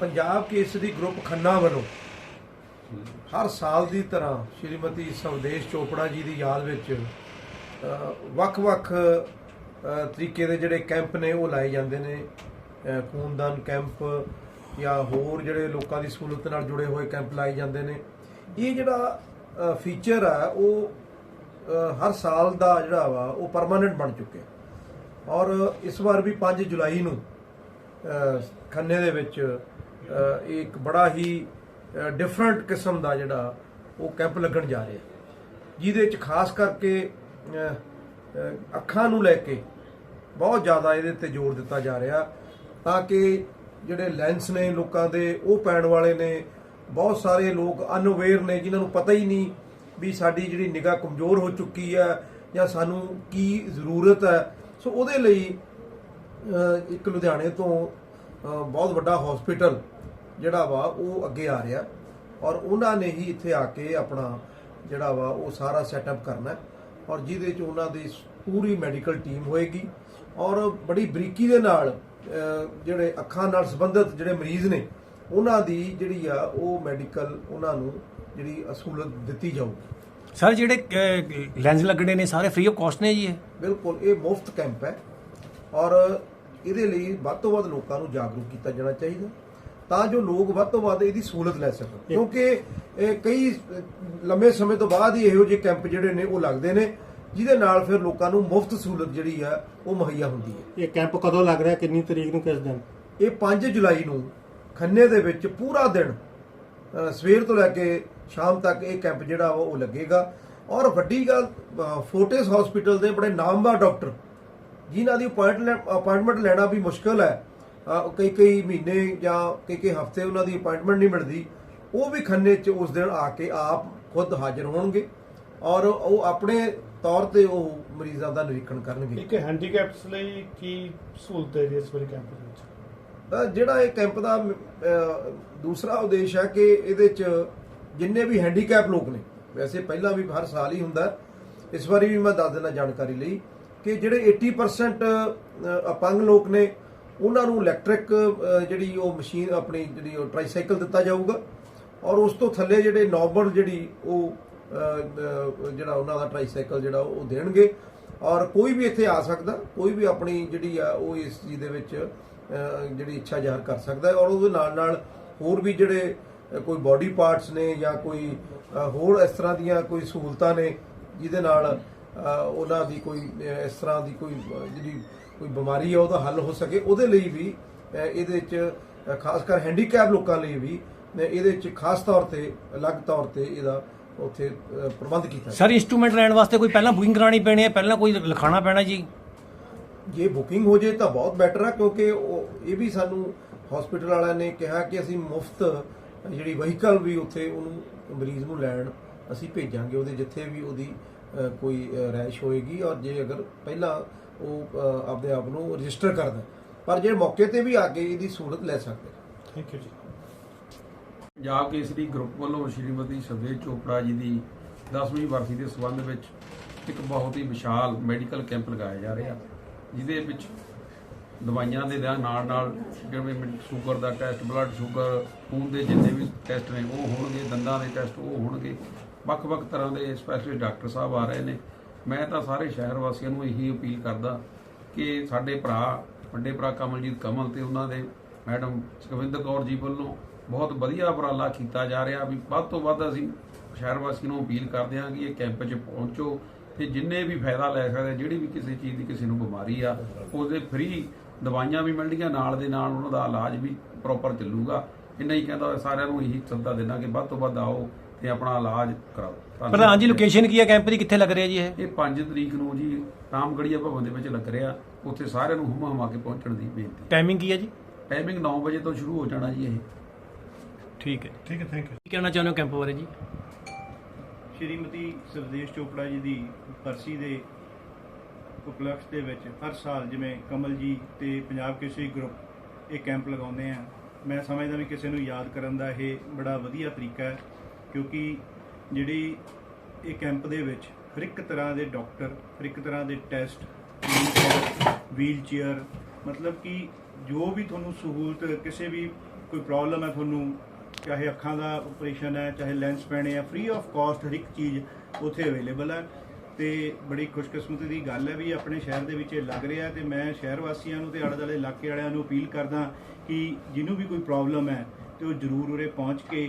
Punjab Kesari group Khanna ਵੱਲੋਂ ਹਰ ਸਾਲ ਦੀ ਤਰ੍ਹਾਂ ਸ਼੍ਰੀਮਤੀ ਸਵਦੇਸ਼ ਚੋਪੜਾ ਜੀ ਦੀ ਯਾਦ ਵਿੱਚ ਵੱਖ-ਵੱਖ ਤਰੀਕੇ ਦੇ ਜਿਹੜੇ ਕੈਂਪ ਨੇ ਉਹ ਲਾਏ ਜਾਂਦੇ ਨੇ। ਖੂਨਦਾਨ ਕੈਂਪ ਜਾਂ ਹੋਰ ਜਿਹੜੇ ਲੋਕਾਂ ਦੀ ਸਹੂਲਤ ਨਾਲ ਜੁੜੇ ਹੋਏ ਕੈਂਪ ਲਾਏ ਜਾਂਦੇ ਨੇ। ਇਹ ਜਿਹੜਾ ਫੀਚਰ ਆ, ਉਹ ਹਰ ਸਾਲ ਦਾ ਜਿਹੜਾ ਵਾ, ਉਹ ਪਰਮਾਨੈਂਟ ਬਣ ਚੁੱਕਿਆ। ਔਰ ਇਸ ਵਾਰ ਵੀ 5 ਜੁਲਾਈ ਨੂੰ ਖੰਨੇ ਦੇ ਵਿੱਚ ਇਹ ਇੱਕ ਬੜਾ ਹੀ ਡਿਫਰੈਂਟ ਕਿਸਮ ਦਾ ਜਿਹੜਾ ਉਹ ਕੈਂਪ ਲੱਗਣ ਜਾ ਰਿਹਾ। ਜਿਹਦੇ ਵਿੱਚ ਖਾਸ ਕਰਕੇ ਅੱਖਾਂ ਨੂੰ ਲੈ ਕੇ ਬਹੁਤ ਜ਼ਿਆਦਾ ਇਹਦੇ ਤੇ ਜ਼ੋਰ ਦਿੱਤਾ ਜਾ ਰਿਹਾ, ਤਾਂ ਕਿ ਜਿਹੜੇ ਲੈਂਸ ਨੇ ਲੋਕਾਂ ਦੇ, ਉਹ ਪੈਣ ਵਾਲੇ ਨੇ, ਬਹੁਤ ਸਾਰੇ ਲੋਕ ਅਨਅਵੇਅਰ ਨੇ, ਜਿਨ੍ਹਾਂ ਨੂੰ ਪਤਾ ਹੀ ਨਹੀਂ ਵੀ ਸਾਡੀ ਜਿਹੜੀ ਨਿਗਾਹ ਕਮਜ਼ੋਰ ਹੋ ਚੁੱਕੀ ਹੈ ਜਾਂ ਸਾਨੂੰ ਕੀ ਜ਼ਰੂਰਤ ਹੈ ਸੋ ਉਹਦੇ ਲਈ ਇੱਕ ਲੁਧਿਆਣੇ ਤੋਂ ਬਹੁਤ ਵੱਡਾ ਹਸਪੀਟਲ ਜਿਹੜਾ ਵਾ ਉਹ ਅੱਗੇ ਆ ਰਿਹਾ। ਔਰ ਉਹਨਾਂ ਨੇ ਹੀ ਇੱਥੇ ਆ ਕੇ ਆਪਣਾ ਜਿਹੜਾ ਵਾ ਉਹ ਸਾਰਾ ਸੈਟਅਪ ਕਰਨਾ ਔਰ ਜਿਹਦੇ ਚ ਉਹਨਾਂ ਦੀ ਪੂਰੀ ਮੈਡੀਕਲ ਟੀਮ ਹੋਏਗੀ। ਔਰ ਬੜੀ ਬਰੀਕੀ ਦੇ ਨਾਲ ਜਿਹੜੇ ਅੱਖਾਂ ਨਾਲ ਸੰਬੰਧਿਤ ਜਿਹੜੇ ਮਰੀਜ਼ ਨੇ ਉਹਨਾਂ ਦੀ ਜਿਹੜੀ ਆ ਉਹ ਮੈਡੀਕਲ ਉਹਨਾਂ ਨੂੰ ਜਿਹੜੀ ਅਸੂਲਤ ਦਿੱਤੀ ਜਾਊਗੀ। ਸਰ ਜਿਹੜੇ ਲੈਂਸ ਲੱਗਣੇ ਨੇ ਸਾਰੇ ਫ੍ਰੀ ਆਫ ਕਾਸਟ ਨੇ ਜੀ ਇਹ? ਬਿਲਕੁਲ ਇਹ ਮੁਫਤ ਕੈਂਪ ਹੈ। ਔਰ ਇਹਦੇ ਲਈ ਵੱਧ ਤੋਂ ਵੱਧ ਲੋਕਾਂ ਨੂੰ ਜਾਗਰੂਕ ਕੀਤਾ ਜਾਣਾ ਚਾਹੀਦਾ। ਤਾਂ ਜੋ ਲੋਕ ਵੱਧ ਤੋਂ ਵੱਧ ਇਹਦੀ ਸਹੂਲਤ ਲੈ ਸਕਣ। ਕਿਉਂਕਿ ਇਹ ਕਈ ਲੰਮੇ ਸਮੇਂ ਤੋਂ ਬਾਅਦ ਹੀ ਇਹੋ ਜਿਹੇ ਕੈਂਪ ਜਿਹੜੇ ਨੇ ਉਹ ਲੱਗਦੇ ਨੇ ਜਿਹਦੇ ਨਾਲ ਫਿਰ ਲੋਕਾਂ ਨੂੰ ਮੁਫਤ ਸਹੂਲਤ ਜਿਹੜੀ ਆ ਉਹ ਮੁਹੱਈਆ ਹੁੰਦੀ ਹੈ। ਇਹ ਕੈਂਪ ਕਦੋਂ ਲੱਗ ਰਿਹਾ? ਕਿੰਨੀ ਤਰੀਕ ਨੂੰ ਕਿਸ ਦਿਨ? ਇਹ 5 ਜੁਲਾਈ ਨੂੰ ਖੰਨੇ ਦੇ ਵਿੱਚ ਪੂਰਾ ਦਿਨ ਸਵੇਰ ਤੋਂ ਲੈ ਕੇ ਸ਼ਾਮ ਤੱਕ ਇਹ ਕੈਂਪ ਜਿਹੜਾ ਉਹ ਲੱਗੇਗਾ। ਔਰ ਵੱਡੀ ਗੱਲ ਫੋਰਟਿਸ ਹਸਪੀਟਲ ਦੇ ਬੜੇ ਨਾਮਵਰ ਡਾਕਟਰ ਜਿਨ੍ਹਾਂ ਦੀ ਅਪਾਇੰਟਮੈਂਟ ਲੈਣਾ ਵੀ ਮੁਸ਼ਕਲ ਹੈ ਕਈ ਕਈ ਮਹੀਨੇ ਜਾਂ ਕਈ ਕਈ ਹਫ਼ਤੇ ਉਹਨਾਂ ਦੀ ਅਪਾਇੰਟਮੈਂਟ ਨਹੀਂ ਮਿਲਦੀ ਉਹ ਵੀ ਖੰਨੇ 'ਚ ਉਸ ਦਿਨ ਆ ਕੇ ਆਪ ਖੁਦ ਹਾਜ਼ਰ ਹੋਣਗੇ ਔਰ ਉਹ ਆਪਣੇ ਤੌਰ ਤੇ ਉਹ ਮਰੀਜ਼ਾਂ ਦਾ ਨਿਰੀਖਣ ਕਰਨਗੇ। ਇੱਕ ਹੈਂਡੀਕੈਪਸ ਲਈ ਕੀ ਸਹੂਲਤ ਹੈ ਜੀ ਇਸ ਵਾਰੀ ਕੈਂਪ ਵਿੱਚ? ਜਿਹੜਾ ਇਹ ਕੈਂਪ ਦਾ ਦੂਸਰਾ ਉਦੇਸ਼ ਹੈ ਕਿ ਇਹਦੇ ਚ ਜਿੰਨੇ ਵੀ ਹੈਂਡੀਕੈਪ ਲੋਕ ਨੇ ਵੈਸੇ ਪਹਿਲਾਂ ਵੀ ਹਰ ਸਾਲ ਹੀ ਹੁੰਦਾ ਇਸ ਵਾਰੀ ਵੀ ਮੈਂ ਦੱਸ ਦੇਣਾ ਜਾਣਕਾਰੀ ਲਈ ਕਿ ਜਿਹੜੇ 80% ਅ, ਅਪੰਗ ਲੋਕ ਨੇ ਉਹਨਾਂ ਨੂੰ ਇਲੈਕਟ੍ਰਿਕ ਜਿਹੜੀ ਉਹ ਮਸ਼ੀਨ ਆਪਣੀ ਜਿਹੜੀ ਉਹ ਟ੍ਰਾਈਸਾਈਕਲ ਦਿੱਤਾ ਜਾਊਗਾ ਔਰ ਉਸ ਤੋਂ ਥੱਲੇ ਜਿਹੜੇ ਨਾਰਮਲ ਜਿਹੜੀ ਉਹ ਜਿਹੜਾ ਉਹਨਾਂ ਦਾ ਟ੍ਰਾਈਸਾਈਕਲ ਜਿਹੜਾ ਉਹ ਦੇਣਗੇ ਔਰ ਕੋਈ ਵੀ ਇੱਥੇ ਆ ਸਕਦਾ, ਕੋਈ ਵੀ ਆਪਣੀ ਜਿਹੜੀ ਆ ਉਹ ਇਸ ਚੀਜ਼ ਦੇ ਵਿੱਚ ਜਿਹੜੀ ਇੱਛਾ ਜ਼ਾਹਰ ਕਰ ਸਕਦਾ ਹੈ ਔਰ ਉਹਦੇ ਨਾਲ ਨਾਲ ਹੋਰ ਵੀ ਜਿਹੜੇ ਕੋਈ ਬਾਡੀ ਪਾਰਟਸ ਨੇ ਜਾਂ ਕੋਈ ਹੋਰ ਇਸ ਤਰ੍ਹਾਂ ਦੀਆਂ ਕੋਈ ਸਹੂਲਤਾਂ ਨੇ ਜਿਹਦੇ ਨਾਲ ਉਹਨਾਂ ਦੀ ਕੋਈ ਇਸ ਤਰ੍ਹਾਂ ਦੀ ਕੋਈ ਜਿਹੜੀ ਕੋਈ ਬਿਮਾਰੀ ਹੈ ਉਹਦਾ ਹੱਲ ਹੋ ਸਕੇ। ਉਹਦੇ ਲਈ ਵੀ ਇਹਦੇ ਵਿੱਚ ਖਾਸ ਕਰ ਹੈਂਡੀਕੈਪ ਲੋਕਾਂ ਲਈ ਵੀ ਇਹਦੇ ਵਿੱਚ ਖਾਸ ਤੌਰ ਤੇ ਅਲੱਗ ਤੌਰ ਤੇ ਇਹਦਾ ਉੱਥੇ ਪ੍ਰਬੰਧ ਕੀਤਾ ਸਰ ਇਨਸਟਰੂਮੈਂਟ ਲੈਣ ਵਾਸਤੇ ਕੋਈ ਪਹਿਲਾਂ ਬੁਕਿੰਗ ਕਰਾਣੀ ਪੈਣੀ ਹੈ? ਪਹਿਲਾਂ ਕੋਈ ਲਿਖਾਣਾ ਪੈਣਾ ਜੀ? ਜੇ ਬੁਕਿੰਗ ਹੋ ਜੇ ਤਾਂ ਬਹੁਤ ਬੈਟਰ ਹੈ ਕਿਉਂਕਿ ਉਹ ਇਹ ਵੀ ਸਾਨੂੰ ਹਸਪੀਟਲ ਵਾਲਿਆਂ ਨੇ ਕਿਹਾ ਕਿ ਅਸੀਂ ਮੁਫਤ ਜਿਹੜੀ ਵਹੀਕਲ ਵੀ ਉੱਥੇ ਉਹਨੂੰ ਮਰੀਜ਼ ਨੂੰ ਲੈਣ ਅਸੀਂ ਭੇਜਾਂਗੇ। ਉਹਦੇ ਜਿੱਥੇ ਵੀ ਉਹਦੀ ਕੋਈ ਰੈਸ਼ ਹੋਏਗੀ ਔਰ ਜੇ ਅਗਰ ਪਹਿਲਾਂ ਉਹ ਆਪਦੇ ਆਪ ਨੂੰ ਰਜਿਸਟਰ ਕਰਦਾ ਪਰ ਜੇ ਮੌਕੇ ਤੇ ਵੀ ਆ ਕੇ ਇਹਦੀ ਸਹੂਲਤ ਲੈ ਸਕਦੇ। ਥੈਂਕ ਯੂ ਜੀ। ਪੰਜਾਬ ਕੇਸਰੀ ਗਰੁੱਪ ਵੱਲੋਂ ਸ਼੍ਰੀਮਤੀ ਸਵੇਜ ਚੋਪੜਾ ਜੀ ਦੀ 10ਵੀਂ ਵਰਸੀ ਦੇ ਸੰਬੰਧ ਵਿੱਚ ਇੱਕ ਬਹੁਤ ਹੀ ਵਿਸ਼ਾਲ ਮੈਡੀਕਲ ਕੈਂਪ ਲਗਾਇਆ ਜਾ ਰਿਹਾ ਜਿਹਦੇ ਵਿੱਚ ਦਵਾਈਆਂ ਦੇ ਨਾਲ ਨਾਲ ਜਿਵੇਂ ਸ਼ੂਗਰ ਦਾ ਟੈਸਟ ਬਲੱਡ ਸ਼ੂਗਰ ਖੂਨ ਦੇ ਜਿੰਨੇ ਵੀ ਟੈਸਟ ਨੇ ਉਹ ਹੋਣਗੇ ਦੰਦਾਂ ਦੇ ਟੈਸਟ ਉਹ ਹੋਣਗੇ। ਵੱਖ-ਵੱਖ ਤਰ੍ਹਾਂ ਦੇ ਸਪੈਸ਼ਲਿਸਟ ਡਾਕਟਰ ਸਾਹਿਬ ਆ ਰਹੇ ਨੇ। ਮੈਂ ਤਾਂ ਸਾਰੇ ਸ਼ਹਿਰ ਵਾਸੀਆਂ ਨੂੰ ਇਹੀ ਅਪੀਲ ਕਰਦਾ ਕਿ ਸਾਡੇ ਭਰਾ, ਵੱਡੇ ਭਰਾ ਕਮਲਜੀਤ ਕਮਲ ਤੇ ਉਹਨਾਂ ਦੇ, ਮੈਡਮ ਸੁਖਵਿੰਦਰ ਕੌਰ ਜੀ ਵੱਲੋਂ ਬਹੁਤ ਵਧੀਆ ਉਪਰਾਲਾ ਕੀਤਾ ਜਾ ਰਿਹਾ ਵੀ ਵੱਧ ਤੋਂ ਵੱਧ ਅਸੀਂ ਸ਼ਹਿਰ ਵਾਸੀਆਂ ਨੂੰ ਅਪੀਲ ਕਰਦੇ ਹਾਂ ਕਿ ਇਹ ਕੈਂਪ 'ਚ ਪਹੁੰਚੋ ਤੇ ਜਿੰਨੇ ਵੀ ਫਾਇਦਾ ਲੈ ਸਕਦੇ, ਜਿਹੜੀ ਵੀ ਕਿਸੇ ਚੀਜ਼ ਦੀ ਕਿਸੇ ਨੂੰ ਬਿਮਾਰੀ ਆ, ਉਹਦੇ ਫ੍ਰੀ ਦਵਾਈਆਂ ਵੀ ਮਿਲਣਗੀਆਂ, ਨਾਲ ਦੇ ਨਾਲ ਉਹਨਾਂ ਦਾ ਇਲਾਜ ਵੀ ਪ੍ਰੋਪਰ ਚੱਲੂਗਾ। ਇੰਨਾ ਹੀ ਕਹਿੰਦਾ ਸਾਰਿਆਂ ਨੂੰ ਇਹੀ ਸੱਦਾ ਦੇਣਾ ਕਿ ਵੱਧ ਤੋਂ ਵੱਧ ਆਓ ਤੇ ਆਪਣਾ ਇਲਾਜ ਕਰਾਓ। ਧੰਨਵਾਦ। ਪ੍ਰਧਾਨ ਜੀ ਲੋਕੇਸ਼ਨ ਕੀ ਹੈ? ਕੈਂਪ ਦੀ ਕਿੱਥੇ ਲੱਗ ਰਿਹਾ ਜੀ ਇਹ? ਇਹ 5 ਤਰੀਕ ਨੂੰ ਜੀ ਰਾਮਗੜੀਆ ਭਵਨ ਦੇ ਵਿੱਚ ਲੱਗ ਰਿਹਾ। ਉੱਥੇ ਸਾਰਿਆਂ ਨੂੰ ਹੁਮਾ ਹੁਮਾ ਕੇ ਪਹੁੰਚਣ ਦੀ ਬੇਨਤੀ ਟਾਈਮਿੰਗ ਕੀ ਹੈ ਜੀ? ਟਾਈਮਿੰਗ 9 ਵਜੇ ਤੋਂ ਸ਼ੁਰੂ ਹੋ ਜਾਣਾ ਜੀ ਇਹ। ਠੀਕ ਹੈ। ਠੀਕ ਹੈ ਥੈਂਕ ਯੂ ਕੀ ਕਹਿਣਾ ਚਾਹੁੰਦੇ ਹੋ ਕੈਂਪ ਬਾਰੇ ਜੀ? ਸ਼੍ਰੀਮਤੀ ਸਰਦੇਸ਼ ਚੋਪੜਾ ਜੀ ਦੀ ਬਰਸੀ ਦੇ ਉਪਲਕਸ਼ ਦੇ ਵਿੱਚ ਹਰ ਸਾਲ ਜਿਵੇਂ ਕਮਲ ਜੀ ਤੇ ਪੰਜਾਬ ਕੇਸਰੀ ਗਰੁੱਪ ਇਹ ਕੈਂਪ ਲਗਾਉਂਦੇ ਆ। ਮੈਂ ਸਮਝਦਾ ਵੀ ਕਿਸੇ ਨੂੰ ਯਾਦ ਕਰਨ ਦਾ ਇਹ ਬੜਾ ਵਧੀਆ ਤਰੀਕਾ ਹੈ। ਕਿਉਂਕਿ ਜਿਹੜੀ ਇਹ ਕੈਂਪ ਦੇ ਵਿੱਚ ਹਰ ਇੱਕ ਤਰ੍ਹਾਂ ਦੇ ਡਾਕਟਰ, ਹਰ ਇੱਕ ਤਰ੍ਹਾਂ ਦੇ ਟੈਸਟ ਵੀਲ ਚੇਅਰ ਮਤਲਬ ਕਿ ਜੋ ਵੀ ਤੁਹਾਨੂੰ ਸਹੂਲਤ, ਕਿਸੇ ਵੀ ਕੋਈ ਪ੍ਰੋਬਲਮ ਹੈ ਤੁਹਾਨੂੰ, ਚਾਹੇ ਅੱਖਾਂ ਦਾ ਆਪਰੇਸ਼ਨ ਹੈ, ਚਾਹੇ ਲੈਂਸ ਪੈਣੇ ਆ ਫ੍ਰੀ ਆਫ ਕਾਸਟ ਹਰ ਇੱਕ ਚੀਜ਼ ਉੱਥੇ ਅਵੇਲੇਬਲ ਹੈ। ਤੇ ਬੜੀ ਖੁਸ਼ਕਿਸਮਤੀ ਦੀ ਗੱਲ ਹੈ ਵੀ ਆਪਣੇ ਸ਼ਹਿਰ ਦੇ ਵਿੱਚ ਇਹ ਲੱਗ ਰਿਹਾ ਤੇ ਮੈਂ ਸ਼ਹਿਰ ਵਾਸੀਆਂ ਨੂੰ ਤੇ ਆਲੇ ਦੁਆਲੇ ਇਲਾਕੇ ਵਾਲਿਆਂ ਨੂੰ ਅਪੀਲ ਕਰਦਾ ਕਿ ਜਿਹਨੂੰ ਵੀ ਕੋਈ ਪ੍ਰੋਬਲਮ ਹੈ ਤੇ ਉਹ ਜ਼ਰੂਰ ਉਰੇ ਪਹੁੰਚ ਕੇ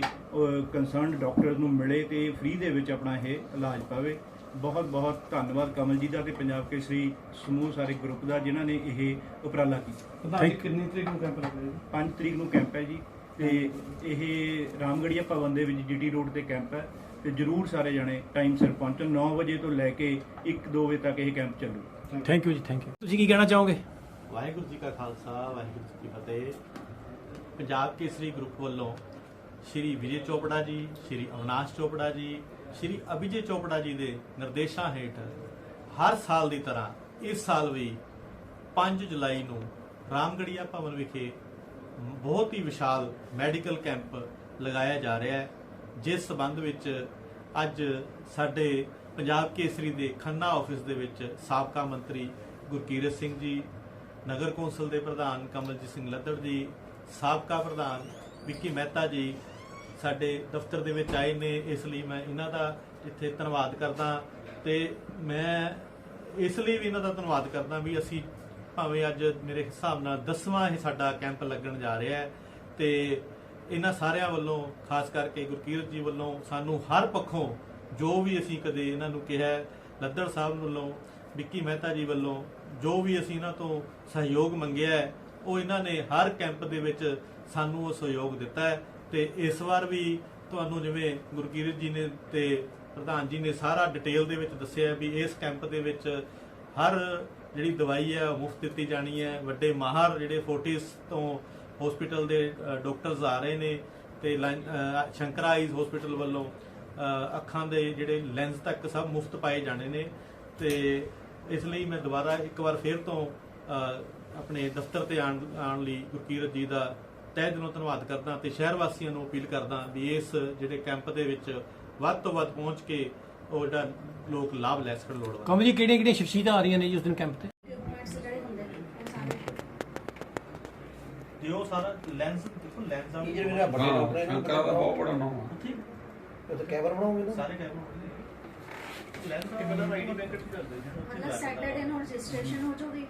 ਕੰਸਰਨਡ ਡਾਕਟਰ ਨੂੰ ਮਿਲੇ ਤੇ ਫ੍ਰੀ ਦੇ ਵਿੱਚ ਆਪਣਾ ਇਹ ਇਲਾਜ ਪਾਵੇ। ਬਹੁਤ ਬਹੁਤ ਧੰਨਵਾਦ ਕਮਲ ਜੀ ਦਾ ਤੇ ਪੰਜਾਬ ਕੇਸਰੀ ਸਮੂਹ ਸਾਰੇ ਗਰੁੱਪ ਦਾ ਜਿਨ੍ਹਾਂ ਨੇ ਇਹ ਉਪਰਾਲਾ ਕੀਤਾ। ਕਿੰਨੀ ਤਰੀਕ ਨੂੰ ਕੈਂਪ ਲੱਗੇਗਾ ਜੀ? 5 ਤਰੀਕ ਨੂੰ ਕੈਂਪ ਹੈ ਜੀ ਤੇ ਇਹ ਰਾਮਗੜੀਆ ਭਵਨ ਦੇ ਵਿੱਚ ਜੀਟੀ ਰੋਡ ਤੇ ਕੈਂਪ ਹੈ ਤੇ ਜਰੂਰ ਸਾਰੇ ਜਣੇ ਟਾਈਮ ਸਿਰ ਪਹੁੰਚਣ। 9 ਵਜੇ ਤੋਂ ਲੈ ਕੇ 1-2 ਵਜੇ ਤੱਕ ਇਹ camp ਚੱਲੂ। Thank you ji thank you ਤੁਸੀਂ ਕੀ ਕਹਿਣਾ ਚਾਹੋਗੇ? ਵਾਹਿਗੁਰੂ ਜੀ ਕਾ ਖਾਲਸਾ ਵਾਹਿਗੁਰੂ ਜੀ ਕੀ ਫਤਿਹ। ਪੰਜਾਬ ਕੇਸਰੀ ਗਰੁੱਪ ਵੱਲੋਂ ਸ਼੍ਰੀ ਵਿਜੇ ਚੋਪੜਾ ਜੀ, ਸ਼੍ਰੀ ਅਵਨਾਸ਼ ਚੋਪੜਾ ਜੀ, ਸ਼੍ਰੀ ਅਭਿਜੇ ਚੋਪੜਾ ਜੀ ਦੇ ਨਿਰਦੇਸ਼ਾਂ ਹੇਠ ਹਰ ਸਾਲ ਦੀ ਤਰ੍ਹਾਂ ਇਸ ਸਾਲ ਵੀ 5 ਜੁਲਾਈ ਨੂੰ ਰਾਮਗੜੀਆ ਭਵਨ ਵਿਖੇ ਬਹੁਤ ਹੀ ਵਿਸ਼ਾਲ ਮੈਡੀਕਲ ਕੈਂਪ ਲਗਾਇਆ ਜਾ ਰਿਹਾ ਹੈ, ਜਿਸ ਸਬੰਧ ਵਿੱਚ ਅੱਜ ਸਾਡੇ ਪੰਜਾਬ ਕੇਸਰੀ ਦੇ ਖੰਨਾ ਆਫਿਸ ਦੇ ਵਿੱਚ ਸਾਬਕਾ ਮੰਤਰੀ ਗੁਰਕੀਰਤ ਸਿੰਘ ਜੀ, ਨਗਰ ਕੌਂਸਲ ਦੇ ਪ੍ਰਧਾਨ ਕਮਲਜੀਤ ਸਿੰਘ ਲੱਦੜ ਜੀ ਸਾਬਕਾ ਪ੍ਰਧਾਨ ਵਿੱਕੀ ਮਹਿਤਾ ਜੀ ਸਾਡੇ ਦਫ਼ਤਰ ਦੇ ਵਿੱਚ ਆਏ ਨੇ, ਇਸ ਲਈ ਮੈਂ ਇਹਨਾਂ ਦਾ ਇੱਥੇ ਧੰਨਵਾਦ ਕਰਦਾ ਤੇ ਮੈਂ ਇਸ ਲਈ ਵੀ ਇਹਨਾਂ ਦਾ ਧੰਨਵਾਦ ਕਰਦਾ ਵੀ ਅਸੀਂ ਭਾਵੇਂ ਅੱਜ ਮੇਰੇ ਹਿਸਾਬ ਨਾਲ 10ਵਾਂ ਇਹ ਸਾਡਾ ਕੈਂਪ ਲੱਗਣ ਜਾ ਰਿਹਾ ਹੈ ਤੇ ਇਹਨਾਂ ਸਾਰਿਆਂ ਵੱਲੋਂ, ਖਾਸ ਕਰਕੇ ਗੁਰਕੀਰਤ ਜੀ ਵੱਲੋਂ ਸਾਨੂੰ ਹਰ ਪੱਖੋਂ ਜੋ ਵੀ ਅਸੀਂ ਕਦੇ ਇਹਨਾਂ ਨੂੰ ਕਿਹਾ ਲੱਦੜ ਸਾਹਿਬ ਵੱਲੋਂ, ਵਿੱਕੀ ਮਹਿਤਾ ਜੀ ਵੱਲੋਂ ਜੋ ਵੀ ਅਸੀਂ ਇਹਨਾਂ ਤੋਂ ਸਹਿਯੋਗ ਮੰਗਿਆ ਉਹ ਇਹਨਾਂ ਨੇ ਹਰ ਕੈਂਪ ਦੇ ਵਿੱਚ ਸਾਨੂੰ ਉਹ ਸਹਿਯੋਗ ਦਿੱਤਾ ਹੈ ਤੇ ਇਸ ਵਾਰ ਵੀ ਤੁਹਾਨੂੰ ਜਿਵੇਂ ਗੁਰਕੀਰਤ ਜੀ ਨੇ ਤੇ ਪ੍ਰਧਾਨ ਜੀ ਨੇ ਸਾਰਾ ਡਿਟੇਲ ਦੇ ਵਿੱਚ ਦੱਸਿਆ ਵੀ ਇਸ ਕੈਂਪ ਦੇ ਵਿੱਚ ਹਰ ਜਿਹੜੀ ਦਵਾਈ ਹੈ ਉਹ ਮੁਫਤ ਦਿੱਤੀ ਜਾਣੀ ਹੈ। ਵੱਡੇ ਮਾਹਰ ਜਿਹੜੇ ਫੋਰਟਿਸ ਤੋਂ ਹਸਪੀਟਲ ਦੇ ਡਾਕਟਰਸ ਆ ਰਹੇ ਨੇ ਤੇ ਲਾਈਨ- ਅ, ਸ਼ੰਕਰਾ ਆਈਜ਼ ਹਸਪੀਟਲ ਵੱਲੋਂ ਅੱਖਾਂ ਦੇ ਜਿਹੜੇ ਲੈਂਸ ਤੱਕ ਸਭ ਮੁਫਤ ਪਾਏ ਜਾਣੇ ਨੇ ਤੇ ਇਸ ਲਈ ਮੈਂ ਦੁਬਾਰਾ ਇੱਕ ਵਾਰ ਫੇਰ ਤੋਂ ਆਪਣੇ ਦਫ਼ਤਰ ਤੇ ਆਉਣ ਆਉਣ ਲਈ ਗੁਰਕੀਰਤ ਜੀ ਦਾ ਤਹਿ ਦਿਲੋਂ ਧੰਨਵਾਦ ਕਰਦਾ ਤੇ ਸ਼ਹਿਰ ਵਾਸੀਆਂ ਨੂੰ ਅਪੀਲ ਕਰਦਾ ਵੀ ਇਸ ਜਿਹੜੇ ਕੈਂਪ ਦੇ ਵਿੱਚ ਵੱਧ ਤੋਂ ਵੱਧ ਪਹੁੰਚ ਕੇ ਉਹ ਜਿਹੜਾ ਲੋਕ ਲਾਭ ਲੈ ਸਕਣ ਲੋੜਵੰਦ। ਕਮਲ ਜੀ ਕਿਹੜੀਆਂ ਕਿਹੜੀਆਂ ਸ਼ਖਸੀਅਤਾਂ ਆ ਰਹੀਆਂ ਨੇ ਜੀ ਉਸ ਦਿਨ ਕੈਂਪ ਤੇ? ਇਕਵਿਪਮੈਂਟਸ ਜਿਹੜੇ ਹੁੰਦੇ ਨੇ ਉਹ ਸਾਰੇ ਤੇ ਉਹ ਸਾਰਾ ਲੈਂਸ ਦੇਖੋ ਲੈਂਸ ਆ? ਹਾਂ ਸ਼ੰਕਰਾ ਦਾ ਬਹੁਤ ਬੜਾ ਨਾਮ ਆ। ਠੀਕ ਉਹ ਤਾਂ ਕੈਮਰਾ ਬਣਾਉਂਗੇ ਨਾ। ਸਾਰੇ ਟਾਈਮ ਲੈਂਸ ਇਹ ਪਹਿਲਾਂ ਆਈਡੀ ਬੈਂਕ ਕਰਦੇ ਮਤਲਬ ਸੈਟਰਡੇ ਨੂੰ ਰਜਿਸਟ੍ਰੇਸ਼ਨ ਹੋ ਜਾਊਗੀ।